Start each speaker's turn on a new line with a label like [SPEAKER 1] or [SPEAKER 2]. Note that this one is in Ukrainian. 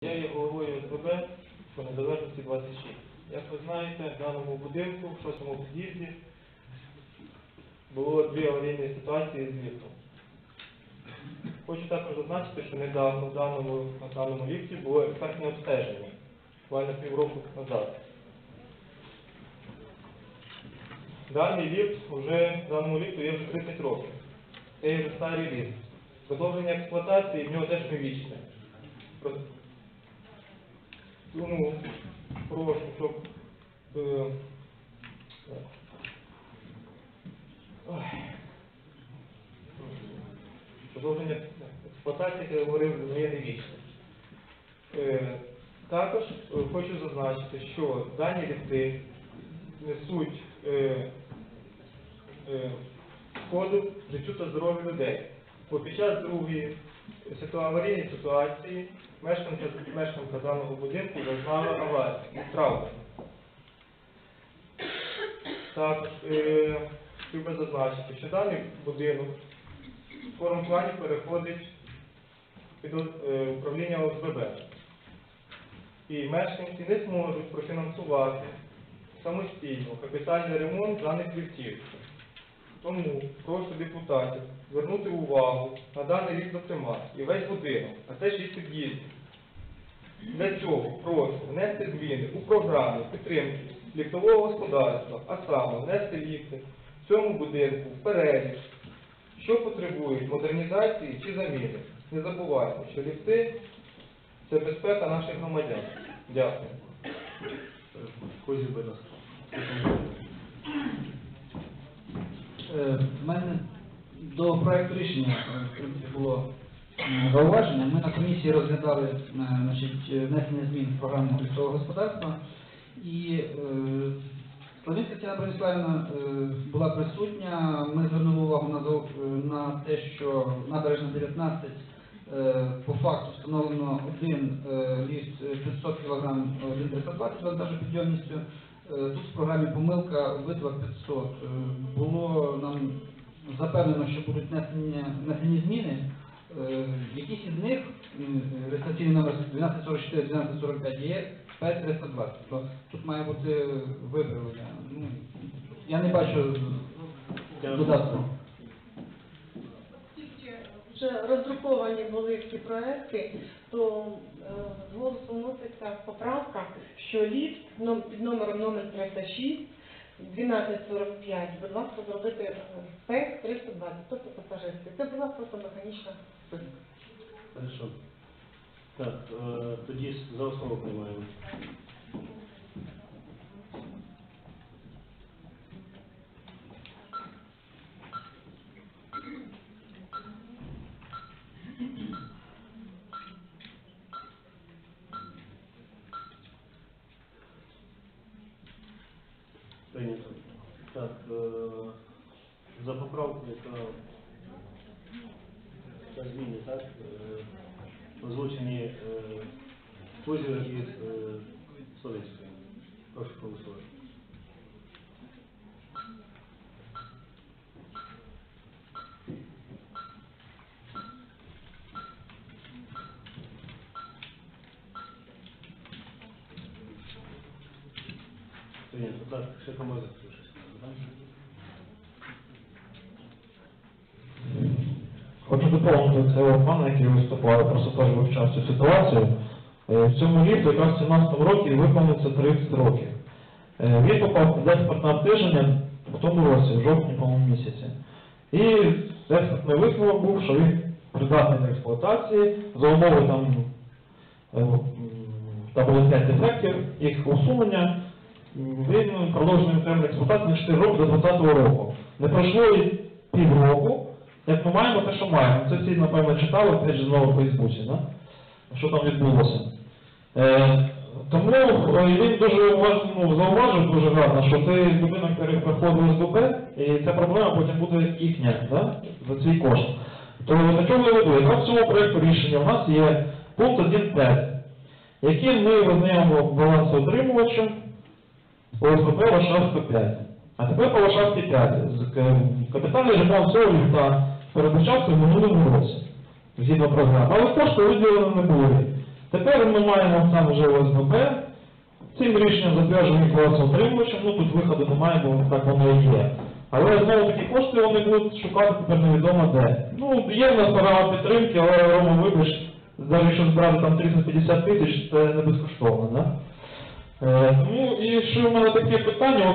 [SPEAKER 1] Я є головою ОСББ по незалежності 26. Як ви знаєте, в даному будинку, в шостому під'їзді, було дві аварійні ситуації з ліфтом. Хочу також зазначити, що недавно в даному, на даному ліфті було експертне обстеження, буквально півроку назад. Даний ліфт вже, даному ліфту є вже 30 років. Це є вже старий ліфт. Продовження експлуатації в нього теж не вічне. Тому прошу, щоб е, продовження експлуатації, як я говорив, не є не вічне. Е, Також е, хочу зазначити, що дані ліфти несуть е, е, шкоду життю та здоров'ю людей. Бо під час другої аварійної ситуації мешканка, мешканка даного будинку зазнала аварію і травми. Так, е, хотів би зазначити, що даний будинок в скорому плані переходить під е, управління ОСББ. І мешканці не зможуть профінансувати самостійно капітальний ремонт даних ліфтів. Тому прошу депутатів звернути увагу на даний ліфт, зокрема, і весь будинок, а це шість під'їздів. Для цього прошу внести зміни у програму підтримки ліфтового господарства, а саме внести ліфти в цьому будинку в перелік, що потребують модернізації чи заміни. Не забувайте, що ліфти це безпека наших громадян. Дякую.
[SPEAKER 2] В мене до проекту рішення е, було е, зауваження. Ми на комісії розглядали е, значить, е, внесення змін в програму лісового господарства. І е, Славінська Тетяна Брониславівна е, була присутня. Ми звернули увагу на, е, на те, що набережна 19 е, по факту встановлено один е, е, 500 кг, один 320 вантажопідйомністю. Е, Тут в програмі помилка витвор 500. Е, Було нам запевнено, що будуть внесені, внесені зміни. Е, Якісь із них, реєстраційний номер 1244-1245 є 5320. Тобто тут має бути виправлення. Ну, я не бачу додатку.
[SPEAKER 3] Оскільки вже роздруковані були ці проекти, то е, з голосу вноситься поправка, що ліфт під номером номер 306 1245, будь ласка, зробити П-320, тобто пасажирський. Це була просто механічна.
[SPEAKER 4] Хорошо. Так, е, тоді за основу приймаємо. Прийнято. Так, е, за поправку, яка та зміни, так? е, Озвучені е, Кузєва і е, Прошу голосувати. Прийнято. Так, ще так?
[SPEAKER 5] Хочу доповнити цього пана, який виступав, просто теж вивчав цю ситуацію. Е, В цьому ліфту якраз в 17 році виповниться 30 років. Е, Він попав під експертне обстеження в тому році, в жовтні, по-моєму, місяці. І експертний висновок був, що він придатний до експлуатації, за умови там, е, там було 5 дефектів, їх усунення, м, він продовжений термін експлуатації на 4 роки до 2020 року. Не пройшло і півроку, як ми маємо те, що маємо. Це всі, напевно, читали, же, знову в Фейсбуці, да? що там відбулося. Е, тому е, він дуже уважно ну, зауважив дуже гарно, що цей будинок переходив з БП, і ця проблема потім буде їхня, да? за свій кошт. То на чому я веду? Якраз в цьому проєкту рішення у нас є пункт 1.5, яким ми визнаємо балансоутримувачем ОСББ Варшавська 5. А тепер по Варшавській 5. З- к- Капітальний ремонт цього ліфта передбачався в минулому році, згідно програми. Але кошти виділено не були. Тепер ми маємо сам вже ОСББ, цим рішенням затверджуємо отримувачем, ну тут виходу немає, бо так воно і є. Але знову такі кошти вони будуть шукати тепер невідомо де. Ну, є в нас програма підтримки, але Рома, вибач, навіть якщо збирати там 350 тисяч, це не безкоштовно, да? Е, тому і ще в мене таке питання,